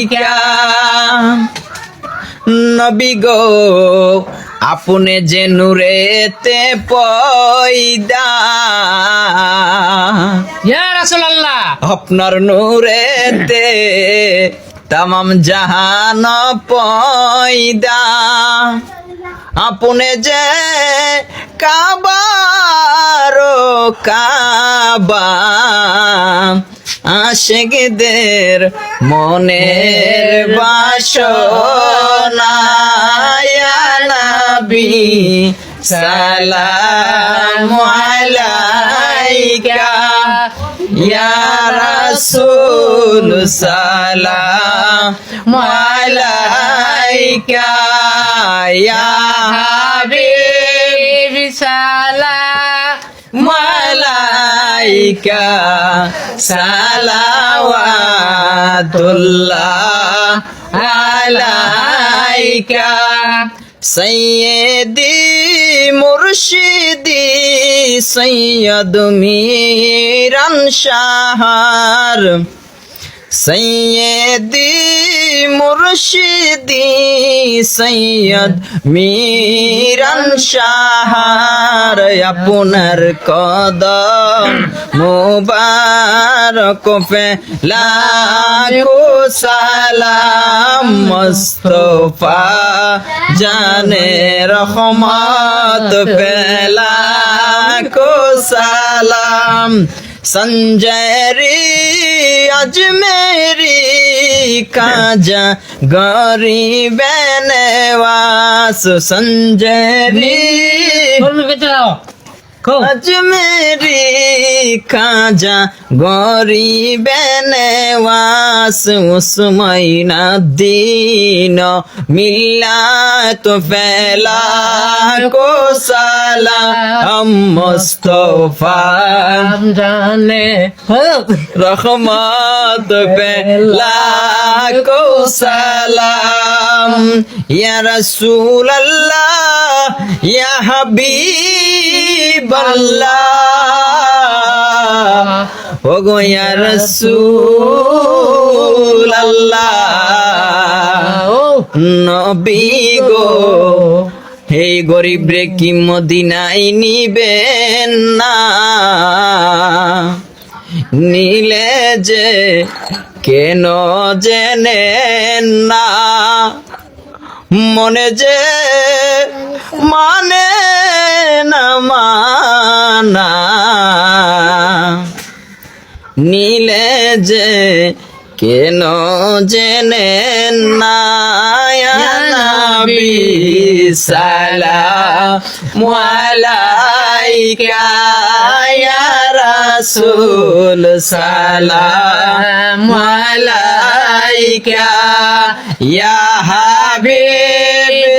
শিক্ষা নবী গো আপনে যে নুরেতে পয়দা। ইয়া রাসূলুল্লাহ। আপনার নুরেতে তাম জাহান পয়দা। আপনে যে কাবার কাবা। আশেকদের মনের বাসনা ইয়া নবী সালাম আলাইকা ইয়া রাসূল সালাম আলাইকা ইয়া হাবিব সালাম মালাইকা সালাওয়াতুল্লাহ আলাইকা সৈয়দি মুর্শিদি সৈয়দ মিরান শাহার সৈয়দি মুর্শিদি সৈয়দ মিরান সাহার আপনার কদম মুবারক পে লাখো সালাম মুস্তফা জানে রহমত পে লাখো সালাম সঞ্জয় রি আজমেরি કાજા ગરી બેને વાસ સંજરી. अजमेरी काजा गरीब नवास उसमैना दीन मिला तो फैला को साला हम मुस्तफा हम जाने रहमत पे लाखो सलाम সালাম ইয়া রসুল আল্লাহ ইয়া হাবিব আল্লাহ ও গো ইয়া রসুল আল্লাহ নবী গো হে গরিব রে কি মদিনাই নিবেন না? নীলে যে কেন জেনে না? মনে যে মানে না মানা। নীলে যে কেন জেনে না ইয়া নবী সালাম আলাইকা ইয়া রাসূল সালাম আলাইকা ইয়া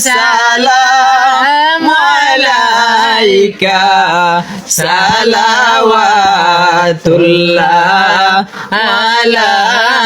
সালাম আলাইকা সালাওয়াতুল্লাহ আলাইকা